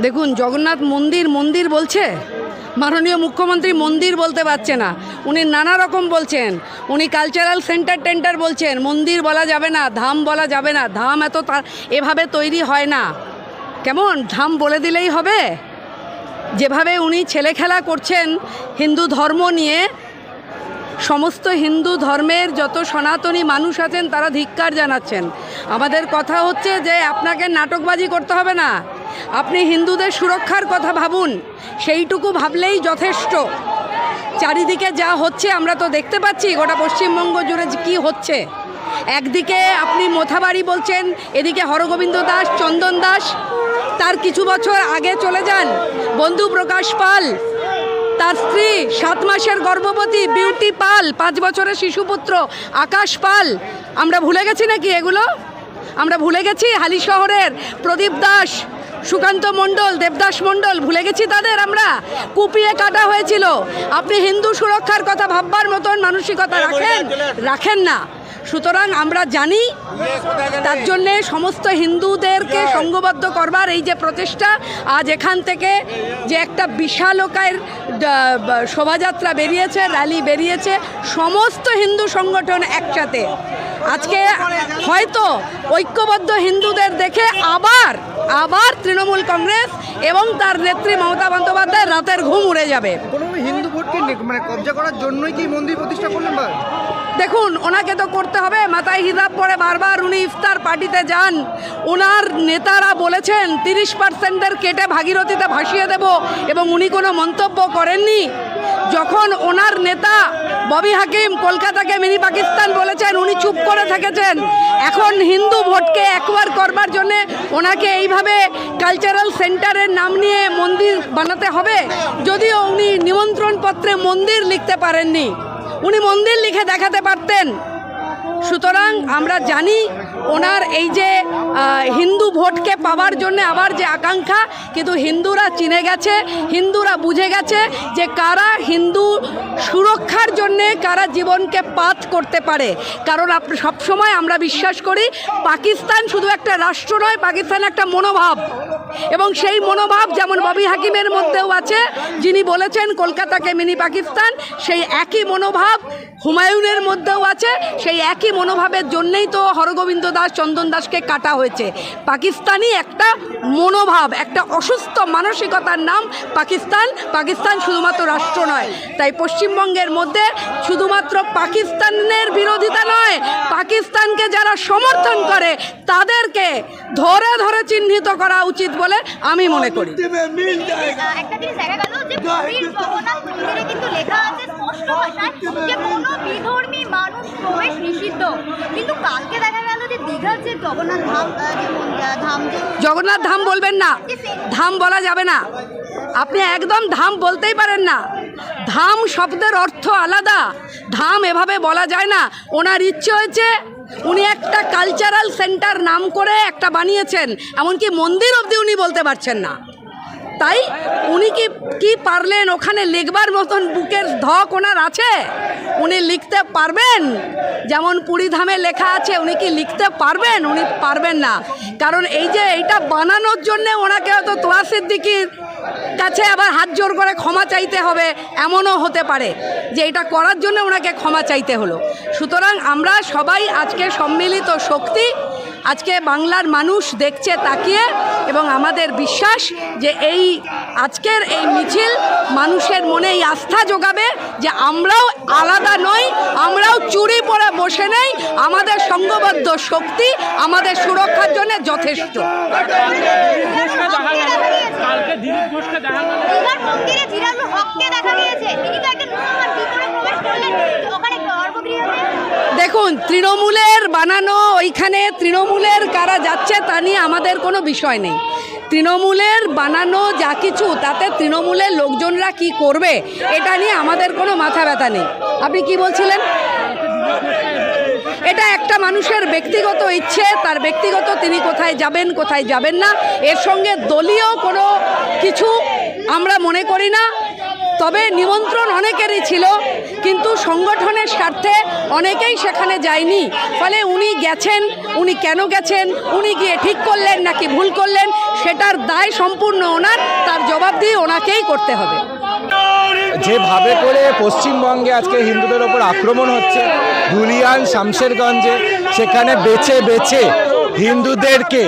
দেখুন, জগন্নাথ মন্দির মন্দির বলছে? মাননীয় মুখ্যমন্ত্রী মন্দির বলতে পারছে না। উনি নানা রকম বলছেন। উনি কালচারাল সেন্টার টেন্টার বলছেন। মন্দির বলা যাবে না, ধাম বলা যাবে না। ধাম এত এভাবে তৈরি হয় না। কেমন? ধাম বলে দিলেই হবে। যেভাবে উনি ছেলে খেলা করছেন, হিন্দু ধর্ম নিয়ে, সমস্ত হিন্দু ধর্মের যত সনাতনী মানুষ আছেন, তারা ধিক্কার জানাচ্ছেন। আমাদের কথা হচ্ছে যে, আপনাকে নাটকবাজি করতে হবে না। আপনি হিন্দুদের সুরক্ষার কথা ভাবুন। সেইটুকু ভাবলেই যথেষ্ট। চারিদিকে যা হচ্ছে আমরা তো দেখতে পাচ্ছি, গোটা পশ্চিমবঙ্গ জুড়ে কী হচ্ছে। একদিকে আপনি মোথাবাড়ি বলছেন, এদিকে হরগোবিন্দ দাস, চন্দন দাস, তার কিছু বছর আগে চলে যান বন্ধু প্রকাশ পাল। তার স্ত্রী সাত মাসের গর্ভবতী বিউটি পাল, পাঁচ বছরের শিশুপুত্র আকাশ পাল। আমরা ভুলে গেছি নাকি এগুলো? আমরা ভুলে গেছি হালি শহরের প্রদীপ দাস। সুকান্ত মণ্ডল দেবদাস মণ্ডল ভুলে গেছি তাদের আমরা। কুপিয়ে কাটা হয়েছিল। আপনি হিন্দু সুরক্ষার কথা ভাববার মতন মানসিকতা রাখেন রাখেন না। সুতরাং আমরা জানি তার জন্যে সমস্ত হিন্দুদেরকে সঙ্গবদ্ধ করবার এই যে প্রচেষ্টা আজ এখান থেকে যে একটা বিশালকায়ের শোভাযাত্রা বেরিয়েছে র্যালি বেরিয়েছে সমস্ত হিন্দু সংগঠন একসাথে। আজকে হয়তো ঐক্যবদ্ধ হিন্দুদের দেখে আবার আবার তৃণমূল কংগ্রেস এবং তার নেত্রী মমতা বন্দ্যোপাধ্যায় রাতের ঘুম উড়ে যাবে। হিন্দু ভোটকে মানে কবজা করার জন্যই কি মন্দির প্রতিষ্ঠা করলেন দেখুন ওনাকে তো করতে হবে। মাথায় হিজাব পরে বারবার উনি ইফতার পার্টিতে যান। ওনার নেতারা বলেছেন তিরিশ পার্সেন্টের কেটে ভাগীরথীতে ভাসিয়ে দেব এবং উনি কোনো মন্তব্য করেননি। যখন ওনার নেতা ববি হাকিম কলকাতাকে মিনি পাকিস্তান বলেছেন, উনি চুপ করে থেকেছেন। এখন হিন্দু ভোটকে একবার করবার জন্যে ওনাকে এইভাবে কালচারাল সেন্টারের নাম নিয়ে মন্দির বানাতে হবে, যদিও উনি নিমন্ত্রণ পত্রে মন্দির লিখতে পারেননি। উনি মন্দির লিখে দেখাতে পারতেন। সুতরাং আমরা জানি ওনার এই যে হিন্দু ভোটকে পাওয়ার জন্য আবার যে আকাঙ্ক্ষা, কিন্তু হিন্দুরা চিনে গেছে, হিন্দুরা বুঝে গেছে যে কারা হিন্দু সুরক্ষার জন্যে কারা জীবনকে পাত করতে পারে। কারণ সবসময় আমরা বিশ্বাস করি, পাকিস্তান শুধু একটা রাষ্ট্র নয়, পাকিস্তান একটা মনোভাব। এবং সেই মনোভাব যেমন ববি হাকিমের মধ্যেও আছে, যিনি বলেছেন কলকাতাকে মিনি পাকিস্তান, সেই একই মনোভাব হুমায়ুনের মধ্যেও আছে, সেই একই মনোভাবের জন্যেই তো হরগোবিন্দ দাস, চন্দন দাসকে কাটা হয়েছে। পাকিস্তানি একটা মনোভাব, একটা অসুস্থ মানসিকতার নাম পাকিস্তান। পাকিস্তান শুধুমাত্র রাষ্ট্র নয়, তাই পশ্চিমবঙ্গের মধ্যে শুধুমাত্র পাকিস্তানের বিরোধিতা নয় পাকিস্তানকে যারা সমর্থন করে তাদেরকে ধরে ধরে চিহ্নিত করা উচিত বলে আমি মনে করি। একটা জিনিস দেখা গেল যে পুরীর জগন্নাথ মন্দিরে কিন্তু লেখা আছে স্পষ্ট ভাষায় যে কোনো বিধর্মী মানুষ প্রবেশ নিষিদ্ধ। কিন্তু কালকে দেখা গেল যে দীঘার যে জগন্নাথ ধাম আহ, যে মন্দির- আহ, ধাম জগন্নাথ ধাম বলবেন না। ধাম বলা যাবে না। আপনি একদম ধাম বলতেই পারেন না। ধাম শব্দের অর্থ আলাদা। ধাম এভাবে বলা যায় না। ওনার ইচ্ছে হয়েছে উনি একটা কালচারাল সেন্টার নাম করে একটা বানিয়েছেন, এমনকি মন্দির অবধি উনি বলতে পারছেন না। তাই উনি কি কি পারলেন ওখানে লিখবার মতন বুকের ধক ওনার আছে? উনি লিখতে পারবেন? যেমন পুরী ধামে লেখা আছে, উনি কি লিখতে পারবেন? উনি পারবেন না। কারণ এই যে এইটা বানানোর জন্যে ওনাকে হয়তো তোয়া সিদ্দিকির কাছে আবার হাত জোর করে ক্ষমা চাইতে হবে, এমনও হতে পারে যে এটা করার জন্য ওনাকে ক্ষমা চাইতে হলো। সুতরাং আমরা সবাই আজকে সম্মিলিত শক্তি, আজকে বাংলার মানুষ দেখছে, তাকিয়ে এবং আমাদের বিশ্বাস যে এই আজকের এই মিছিল মানুষের মনে এই আস্থা যোগাবে যে আমরাও আলাদা নই, আমরাও চুরি পরে বসে নেই, আমাদের সঙ্গবদ্ধ শক্তি আমাদের সুরক্ষার জন্য যথেষ্ট। কালকে দিলীপ ঘোষকে দেখা গেল মন্দিরে হককে দেখা গিয়েছে তিনি তো একজন মুসলমান কি করে প্রবেশ করলেন? ওখানে গর্ভগৃহতে দেখুন তৃণমূলের বানানো ওইখানে তৃণমূলের কারা যাচ্ছে তা নিয়ে আমাদের কোনো বিষয় নেই। তৃণমূলের বানানো যা কিছু তাতে তৃণমূলের লোকজনরা কি করবে এটা নিয়ে আমাদের কোনো মাথা ব্যথা নেই। আপনি কি বলছিলেন? এটা একটা মানুষের ব্যক্তিগত ইচ্ছে, তার ব্যক্তিগত তিনি কোথায় যাবেন কোথায় যাবেন না। এর সঙ্গে দলীয় কোনো কিছু আমরা মনে করি না। তবে নিমন্ত্রণ অনেকেরই ছিল, কিন্তু সংগঠনের স্বার্থে অনেকেই সেখানে যায়নি। ফলে উনি গেছেন, উনি কেন গেছেন, উনি গিয়ে ঠিক করলেন নাকি ভুল করলেন, সেটার দায় সম্পূর্ণ ওনার, তার জবাবদিহি ওনাকেই করতে হবে। যেভাবে করে পশ্চিমবঙ্গে আজকে হিন্দুদের ওপর আক্রমণ হচ্ছে ধুলিয়ান শামশেরগঞ্জে সেখানে বেছে বেছে হিন্দুদেরকে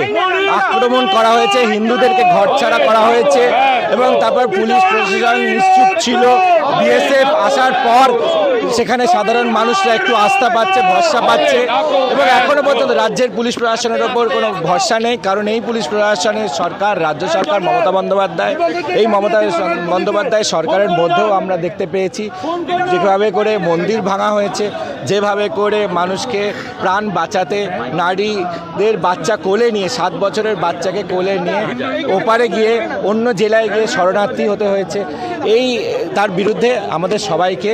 আক্রমণ করা হয়েছে, হিন্দুদেরকে ঘরছাড়া করা হয়েছে এবং তারপর পুলিশ প্রশাসন নিশ্চুপ ছিল। বিএসএফ আসার পর সেখানে সাধারণ মানুষরা একটু আস্থা পাচ্ছে, ভরসা পাচ্ছে এবং এখনও পর্যন্ত রাজ্যের পুলিশ প্রশাসনের ওপর কোনো ভরসা নেই। কারণ এই পুলিশ প্রশাসনের সরকার, রাজ্য সরকার মমতা বন্দ্যোপাধ্যায়। এই মমতা বন্দ্যোপাধ্যায় সরকারের মধ্যেও আমরা দেখতে পেয়েছি। যেভাবে করে মন্দির ভাঙা হয়েছে, যেভাবে করে মানুষকে প্রাণ বাঁচাতে, নারীদের বাচ্চা কোলে নিয়ে সাত বছরের বাচ্চাকে কোলে নিয়ে ওপারে গিয়ে অন্য জেলায় গিয়ে শরণার্থী হতে হয়েছে। এই তার বিরুদ্ধে আমাদের সবাইকে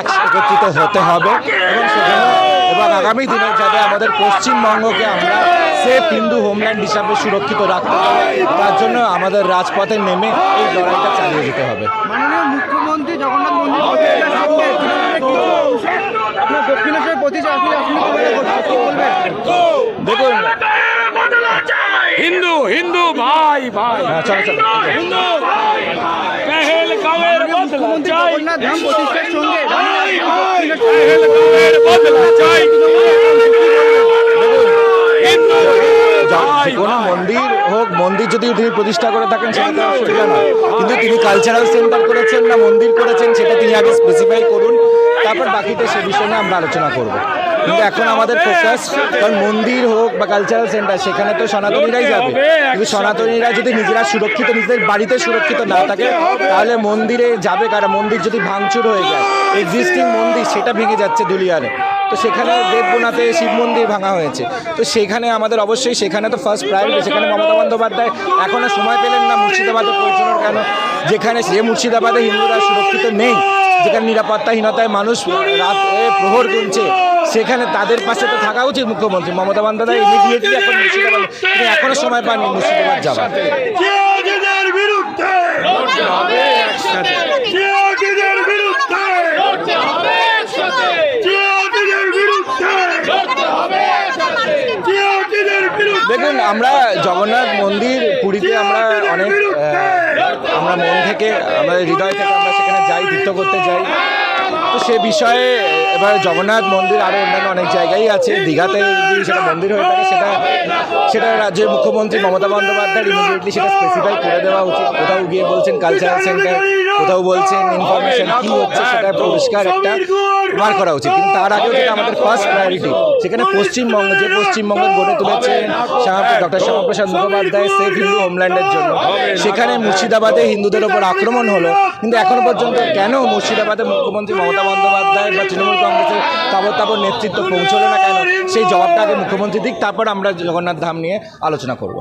এক একত্রিত হতে হবে। এবং সেজন্য এবং আগামী দিনে যাতে আমাদের পশ্চিমবঙ্গকে আমরা সেফ হিন্দু হোমল্যান্ড হিসাবে সুরক্ষিত রাখতে পারি তার জন্য আমাদের রাজপথে নেমে এই লড়াইটা চালিয়ে যেতে হবে। মাননীয় মুখ্যমন্ত্রী জগন্নাথ মন্দির দক্ষিণেশ্বর দেখুন হিন্দু হিন্দু ভাই ভাই হ্যাঁ, চলো চলো বদলা চাই ধাম প্রতিষ্ঠার সঙ্গে দাঁড়িয়ে আছেন পেহেল গাঁয়ের বদলা চাই হিন্দু যে কোনো মন্দির হোক মন্দির যদি তিনি প্রতিষ্ঠা করে থাকেন সেটা তো অসুবিধা নয় কিন্তু তিনি কালচারাল সেন্টার করেছেন না মন্দির করেছেন সেটা তিনি আগে স্পেসিফাই করুন তারপর বাকিটা সে বিষয়ে আমরা আলোচনা করব কিন্তু এখন আমাদের ফোকাস কারণ মন্দির হোক বা কালচারাল সেন্টার সেখানে তো সনাতনীরাই যাবে। কিন্তু সনাতনীরা যদি নিজেরা সুরক্ষিত নিজেদের বাড়িতে সুরক্ষিত না থাকে তাহলে মন্দিরে যাবে কারা? মন্দির যদি ভাঙচুর হয়ে যায় এক্সিস্টিং মন্দির সেটা ভেঙে যাচ্ছে দুলিয়ারে। তো সেখানে দেববোনাতে শিব মন্দির ভাঙা হয়েছে। তো সেখানে আমাদের অবশ্যই সেখানে তো ফার্স্ট প্রায়োরিটি সেখানে মমতা বন্দ্যোপাধ্যায় এখনও সময় পেলেন না মুর্শিদাবাদে পৌঁছানোর কেন? যেখানে সে মুর্শিদাবাদে হিন্দুরা সুরক্ষিত নেই যেখানে নিরাপত্তাহীনতায় মানুষ রাত প্রহর গুনছে সেখানে তাদের পাশে তো থাকা উচিত মুখ্যমন্ত্রী। মমতা বন্দ্যোপাধ্যায় ইমিডিয়েটলি এখন মুর্শিদাবাদ এখনও সময় পাননি মুর্শিদাবাদ যাওয়ার। দেখুন আমরা জগন্নাথ মন্দির পুরীতে আমরা অনেক আমরা মন থেকে আমাদের হৃদয় থেকে আমরা সেখানে যাই তীর্থ করতে যাই। তো সে বিষয়ে এবার জগন্নাথ মন্দির আরও অন্যান্য অনেক জায়গায় আছে। দীঘাতে যদি সেটা মন্দির হয়ে থাকে, সেটা সেটা রাজ্যের মুখ্যমন্ত্রী মমতা বন্দ্যোপাধ্যায় ইমিডিয়েটলি সেটা স্পেসিফাই করে দেওয়া উচিত। কোথাও গিয়ে বলছেন কালচারাল সেন্টার কোথাও বলছেন ইনফরমেশন কী হচ্ছে সেটা পরিষ্কার একটা বার করা উচিত। কিন্তু তার আগেও যেটা আমাদের ফার্স্ট প্রায়োরিটি সেখানে পশ্চিমবঙ্গ, যে পশ্চিমবঙ্গ গড়ে তুলেছেন ডক্টর শ্যামাপ্রসাদ মুখোপাধ্যায় সেফ হিন্দু হোমল্যান্ডের জন্য। সেখানে মুর্শিদাবাদে হিন্দুদের ওপর আক্রমণ হলো। কিন্তু এখনও পর্যন্ত কেন মুর্শিদাবাদে মুখ্যমন্ত্রী মমতা বন্দ্যোপাধ্যায় বা তৃণমূল কংগ্রেসের তাবৎ তাবৎ নেতৃত্ব পৌঁছলো না কেন? সেই জবাবটা আগে মুখ্যমন্ত্রী দিক, তারপর আমরা জগন্নাথ ধাম নিয়ে আলোচনা করব।